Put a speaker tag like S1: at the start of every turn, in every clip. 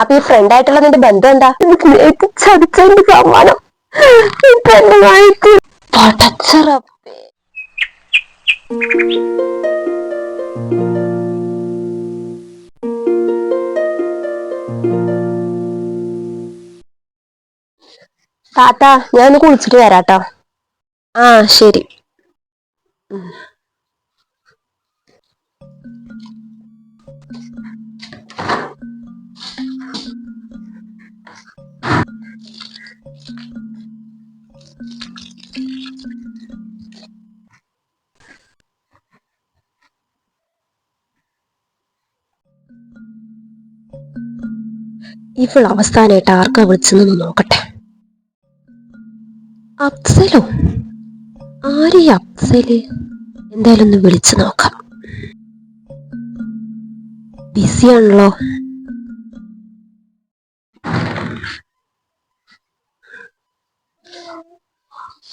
S1: അപ്പൊ ഈ ഫ്രണ്ട് ആയിട്ടുള്ള നിന്റെ ബന്ധം എന്താ? ചതിച്ചതിന്റെ സമ്മാനം. ഇപ്പൊ എന്നെ വായിച്ചു പടച്ചറപ്പേ താത്ത ഞാൻ ഒന്ന് കുളിച്ചിട്ട് വരാട്ടോ. ആ ശരി. ഇവൾ അവസാനമായിട്ട് ആർക്കാ വിളിച്ചെന്ന് നോക്കട്ടെ. അഫ്സലോ? ആരെ അഫ്സൽ? എന്തായാലും ഒന്ന് വിളിച്ചു നോക്കാം. ബിസിയാണല്ലോ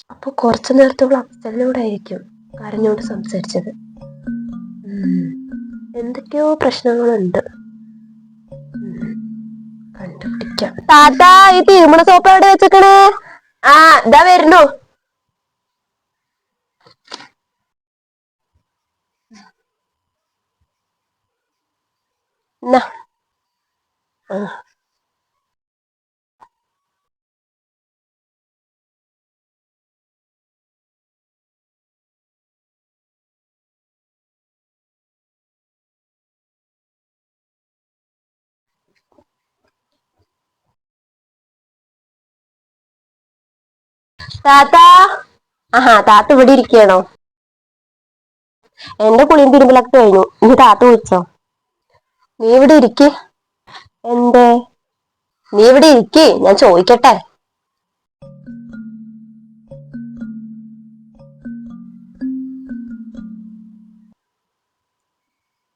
S1: അപ്പൊ കുറച്ചു നേരത്തോളം അഫ്സലിനോടായിരിക്കും കരഞ്ഞോട് സംസാരിച്ചത്. എന്തൊക്കെയോ പ്രശ്നങ്ങളുണ്ട്. കണ്ടുപിടിക്കാം താത്താ ഈ തിരുമണ സോപ്പ് എവിടെ വെച്ചേക്കണേ? ആ ഇതാ വരുന്നു. എന്നാ താത്ത. ആഹാ താത്ത ഇവിടെ ഇരിക്കണോ എന്റെ കുളിയും തിരുമ്പലൊക്കെ കഴിഞ്ഞു. ഇനി താത്ത വിളിച്ചോ നീ ഇവിടെ ഇരിക്ക്. എന്തേ? നീ ഇവിടെ ഇരിക്ക്. ഞാൻ ചോദിക്കട്ടെ.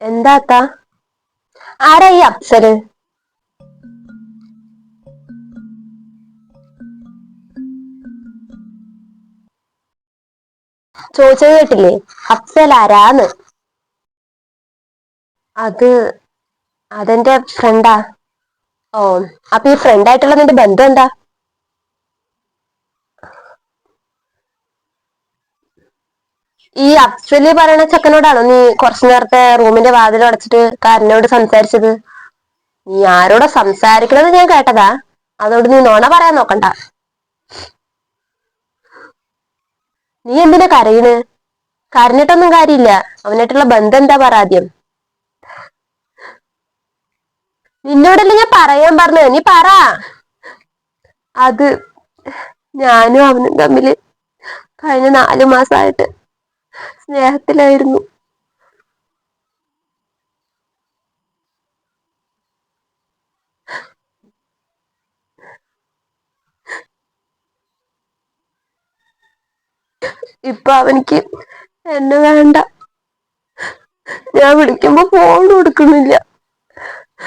S1: എന്താത്ത ആരാ ഈ അപ്സര്? ചോദിച്ചത് കേട്ടില്ലേ? അഫ്സൽ ആരാന്ന്? അത് അതെന്റെ ഫ്രണ്ടാ ഓ അപ്പൊ ഈ ഫ്രണ്ടായിട്ടുള്ള നിന്റെ ബന്ധം എന്താ? ഈ അഫ്സൽ പറയണ ചെക്കനോടാണോ നീ കുറച്ചു നേരത്തെ റൂമിന്റെ വാതിൽ അടച്ചിട്ട് കാരനോട് സംസാരിച്ചത്? നീ ആരോടാ സംസാരിക്കണത് ഞാൻ കേട്ടതാ. അതോട് നീ നോണ പറയാൻ നോക്കണ്ട. നീ എന്തിനാ കരയണ്? കരഞ്ഞിട്ടൊന്നും കാര്യമില്ല. അവനായിട്ടുള്ള ബന്ധം എന്താ പറ ആദ്യം? നിന്നോടല്ലേ ഞാൻ പറയാൻ പറഞ്ഞു നീ പറ. അത് ഞാനും അവനും തമ്മിൽ കഴിഞ്ഞ നാലു മാസമായിട്ട് സ്നേഹത്തിലായിരുന്നു. ഇപ്പൊ അവനിക്ക് എന്നെ വേണ്ട. ഞാൻ വിളിക്കുമ്പോ ഫോൺ കൊടുക്കുന്നില്ല.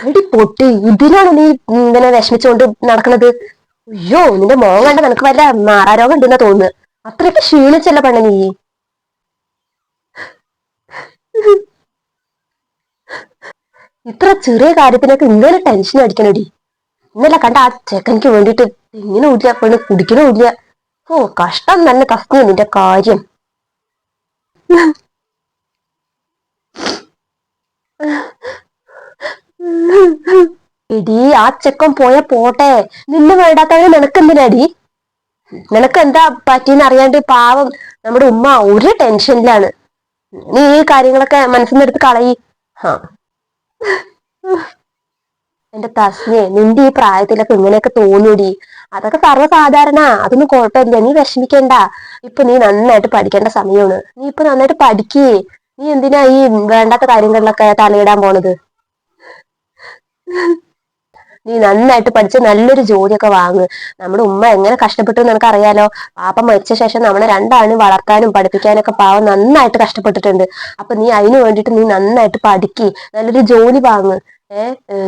S1: എടി പൊട്ടി ഇതിനാണ് നീ ഇങ്ങനെ വിഷമിച്ചുകൊണ്ട് നടക്കണത്? അയ്യോ നിന്റെ മോൻ കണ്ട നിനക്ക് വല്ല മാറാരോഗം ഉണ്ടെന്നാ തോന്നുന്നു അത്രയ്ക്ക് ക്ഷീണിച്ചല്ല പെണ്ണ നീ? ഇത്ര ചെറിയ കാര്യത്തിനൊക്കെ ഇങ്ങനെ ടെൻഷൻ അടിക്കണടി. ഇന്നലെ കണ്ട ആ ചെക്കനിക്ക് വേണ്ടിട്ട് ഇങ്ങനെ ഇല്ല പെണ്ണ് കുടിക്കണമില്ല ഓ കഷ്ടം തന്നെ തസ്തി നിന്റെ കാര്യം. എടി ആ ചെക്കൻ പോയ പോട്ടെ. നിന്നെ വേണ്ടാത്തവരെ നിനക്കെന്തിനാടി? നിനക്ക് എന്താ പറ്റിയെന്ന് അറിയാണ്ട് പാവം നമ്മുടെ ഉമ്മ ഒരു ടെൻഷനിലാണ്. നീ ഈ കാര്യങ്ങളൊക്കെ മനസ്സിൽ എടുത്ത് കളയി. ഹാ. എന്റെ തസ്നെ നിന്റെ ഈ പ്രായത്തിലൊക്കെ ഇങ്ങനെയൊക്കെ തോന്നൂടി. അതൊക്കെ സർവസാധാരണ അതൊന്നും കുഴപ്പമില്ല. നീ വിഷമിക്കണ്ട. ഇപ്പൊ നീ നന്നായിട്ട് പഠിക്കേണ്ട സമയമാണ്. നീ ഇപ്പൊ നന്നായിട്ട് പഠിക്കേ. നീ എന്തിനാ ഈ വേണ്ടാത്ത കാര്യങ്ങളിലൊക്കെ തലയിടാൻ പോണത്? നീ നന്നായിട്ട് പഠിച്ച് നല്ലൊരു ജോലിയൊക്കെ വാങ്ങ്. നമ്മുടെ ഉമ്മ എങ്ങനെ കഷ്ടപ്പെട്ടു എന്ന് നിനക്ക് അറിയാലോ പാപ്പ മരിച്ച ശേഷം നമ്മളെ രണ്ടാളും വളർത്താനും പഠിപ്പിക്കാനൊക്കെ പാവം നന്നായിട്ട് കഷ്ടപ്പെട്ടിട്ടുണ്ട്. അപ്പൊ നീ അതിനു വേണ്ടിയിട്ട് നീ നന്നായിട്ട് പഠിക്ക്. നല്ലൊരു ജോലി വാങ്ങ്.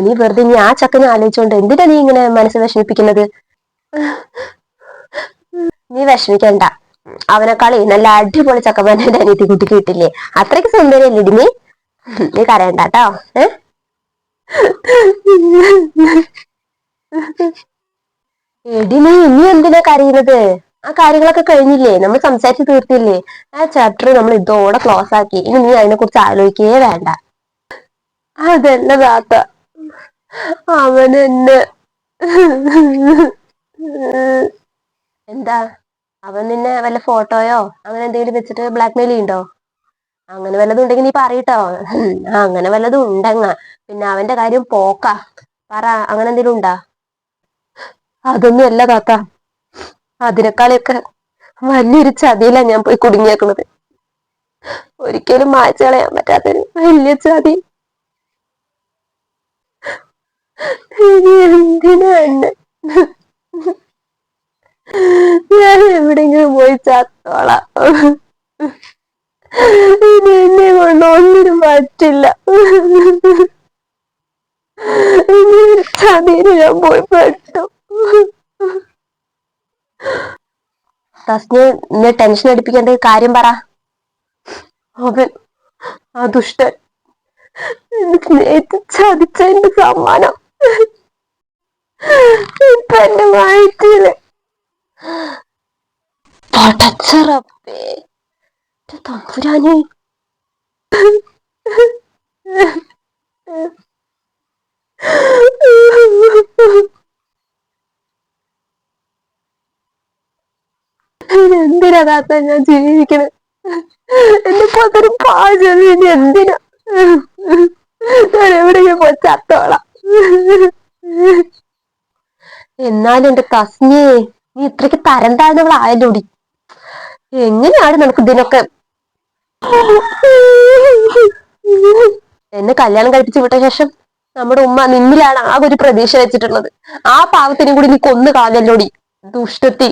S1: നീ വെറുതെ നീ ആ ചക്കനെ ആലോചിച്ചോണ്ട് എന്തിനാ നീ ഇങ്ങനെ മനസ്സ് വിഷമിപ്പിക്കുന്നത്? നീ വിഷമിക്കണ്ട. അവനെക്കാളി നല്ല അടിപൊളി ചക്കമാൻ എന്റെ അനിയത്തി കുട്ടിക്ക് കിട്ടില്ലേ? അത്രയ്ക്ക് സുന്ദരിയല്ലേ ഇടി നീ? കരയണ്ട കേട്ടോ ഏഹ് ഇനി എന്തിനാ കരയുന്നത്? ആ കാര്യങ്ങളൊക്കെ കഴിഞ്ഞില്ലേ? നമ്മൾ സംസാരിച്ച് തീർത്തില്ലേ? ആ ചാപ്റ്റർ നമ്മൾ ഇതോടെ ക്ലോസ് ആക്കി. ഇനി നീ അതിനെ കുറിച്ച് ആലോചിക്കേ വേണ്ട. അതല്ല താത്ത. അവൻ എന്നെ. എന്താ? അവൻ നിന്നെ വല്ല ഫോട്ടോയോ അങ്ങനെ എന്തെങ്കിലും വെച്ചിട്ട് ബ്ലാക്ക് മെയിൽ ചെയ്യണ്ടോ? അങ്ങനെ വല്ലതും ഉണ്ടെങ്കിൽ നീ പറയട്ടോ അങ്ങനെ വല്ലതും ഉണ്ടെങ്ങ? പിന്നെ അവന്റെ കാര്യം പോക്കാ. പറ അങ്ങനെ എന്തെങ്കിലും ഉണ്ടാ? അതൊന്നും അല്ല താത്ത. അതിനേക്കാളൊക്കെ വലിയൊരു ചതിയിലാ ഞാൻ പോയി കുടുങ്ങിയേക്കുന്നത് ഒരിക്കലും മായ്ച്ചു കളയാൻ പറ്റാത്തൊരു വലിയ ചതി. ഞാൻ എവിടെങ്കിലും പോയി ചത്തോളാം. ഇനി എന്നെ കൊണ്ട് ഒന്നിനും പറ്റില്ല. ഇനി ഞാൻ പോയി പെട്ടു. എന്നെ ടെൻഷൻ അടിപ്പിക്കേണ്ട കാര്യം പറ. അവൻ ആ ദുഷ്ടൻ എന്നെ സ്നേഹിച്ച് ചതിച്ചതിന്റെ സമ്മാനം. ഇപ്പൊ എന്റെ പടച്ചറപ്പേ തമ്പുരാനെ. എന്തിനാ ഞാൻ ജീവിക്കണത് എന്റെ പകരം പാചകം എന്തിനാ? ഞാൻ എവിടെയെങ്കിലും പോയി ചത്തോളാം. എന്നാലും എന്റെ തസ്മിയെ നീ ഇത്രയ്ക്ക് തരം താഴ്ന്നവളായല്ലോടി എങ്ങനെയാണ് നമുക്ക് ഇതിനൊക്കെ? എന്നെ കല്യാണം കഴിപ്പിച്ച് വിട്ട ശേഷം നമ്മുടെ ഉമ്മ നിന്നിലാണ് ആ ഒരു പ്രതീക്ഷ വെച്ചിട്ടുള്ളത്. ആ പാവത്തിനും കൂടി നീ കൊന്നു കാതല്ലോടി ദുഷ്ടത്തി.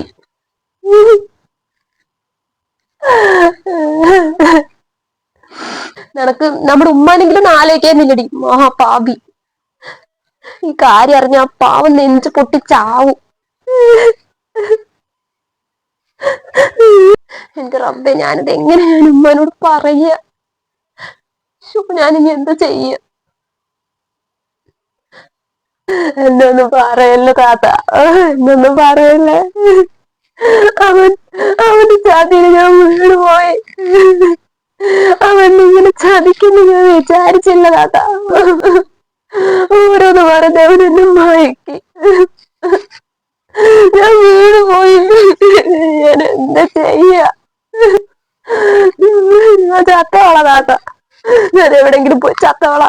S1: നിനക്ക് നമ്മുടെ ഉമ്മാനെങ്കിലും ആലോചിക്കാന്നില്ലടി മഹാപാപി. ഈ കാര്യം അറിഞ്ഞ ആ പാവം നെഞ്ചു പൊട്ടി ചാവും എന്റെ റബ്ബെ ഞാനിത് എങ്ങനെ ഞാൻ ഉമ്മനോട് പറയ? ഞാനിനി എന്താ ചെയ്യ? എന്നൊന്നും പറയല്ല താത്ത? എന്നൊന്നും പറയല്ലേ? അവൻ അവന്റെ ചതിയിൽ ഞാൻ വീണ് പോയി അവൻ ഇങ്ങനെ ചതിക്കുന്നു ഞാൻ വിചാരിച്ചില്ല താത്ത. ഓരോന്ന് പറഞ്ഞ് അവൻ എന്നെ മയക്കി. ഞാൻ വീട് പോയി ഞാൻ എന്താ ചെയ്യാ? ചത്തവള താത്ത. ഞാൻ എവിടെങ്കിലും പോയി ചത്തവള.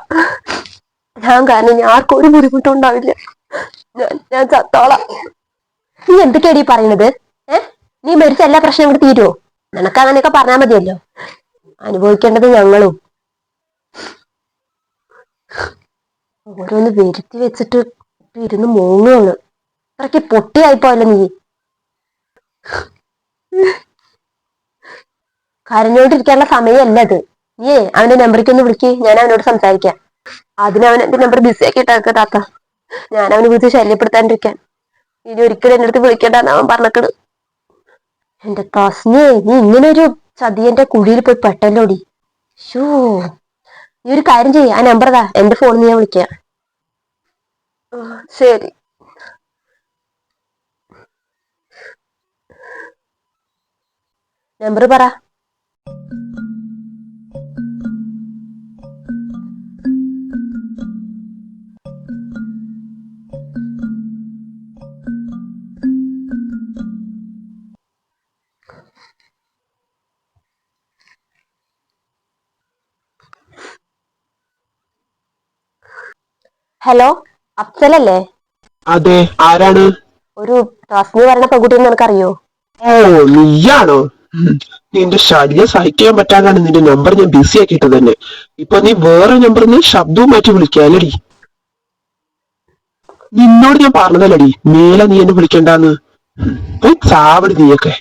S1: ഞാൻ കാരണം ഞാൻ ആർക്കും ഒരു ബുദ്ധിമുട്ടും ഉണ്ടാവില്ല ഞാൻ ഞാൻ ചത്തോളാം നീ എന്തൊക്കെയാടി പറയണത്? ഏ? നീ മരിച്ച എല്ലാ പ്രശ്നവും കൂടി തീരുവോ? നിനക്ക് അങ്ങനെയൊക്കെ പറഞ്ഞാൽ മതിയല്ലോ. അനുഭവിക്കേണ്ടത് ഞങ്ങളും. ഓരോന്ന് വരുത്തി വെച്ചിട്ട് ഇരുന്ന് മൂങ്ങുകയാണ് അത്രയ്ക്ക് പൊട്ടിയായിപ്പോയല്ലോ നീ. കരഞ്ഞോണ്ടിരിക്കാനുള്ള സമയമല്ല അത്. നീ അവന്റെ നമ്പറിലേക്ക് ഒന്ന് വിളിക്ക്. ഞാൻ അവനോട് സംസാരിക്കാം. അതിന് അവൻ എന്റെ നമ്പർ ബിസി ആക്കി ഇട്ടേക്ക താത്ത. ഞാൻ അവനെ വിളിച്ച് ശല്യപ്പെടുത്താണ്ടിരിക്കാൻ. ഇനി ഒരിക്കലും എന്റെ അടുത്ത് വിളിക്കണ്ടെന്ന് അവൻ പറഞ്ഞക്കട് എന്റെ തസ്നിയെ നീ ഇങ്ങനെ ഒരു ചതിയന്റെ കുഴിയിൽ പോയി പെട്ടല്ലോടി. ഷോ നീ ഒരു കാര്യം ചെയ്യ. ആ നമ്പർ താ എന്റെ ഫോണിൽ ഞാൻ വിളിക്കാം. ശരി. നമ്പർ പറ. ഹലോ അഫ്സലല്ലേ?
S2: അതെ ആരാണ്?
S1: ഒരു തസ്നി പറഞ്ഞ പെൺകുട്ടിയെ നിനക്കറിയോ?
S2: ഓ നീയാണോ? നിന്റെ ശല്യം സഹിക്കാൻ പറ്റാനാണ് നിന്റെ നമ്പർ ഞാൻ ബിസി ആക്കിയിട്ട് തന്നെ. ഇപ്പൊ നീ വേറെ നമ്പറിൽ നിന്ന് ശബ്ദവും മാറ്റി വിളിക്കാലടി നിന്നോട് ഞാൻ പറഞ്ഞതല്ലടി മേലെ നീ എന്നെ വിളിക്കണ്ടെന്ന്. സാവടി ചാവടി നീയൊക്കെ.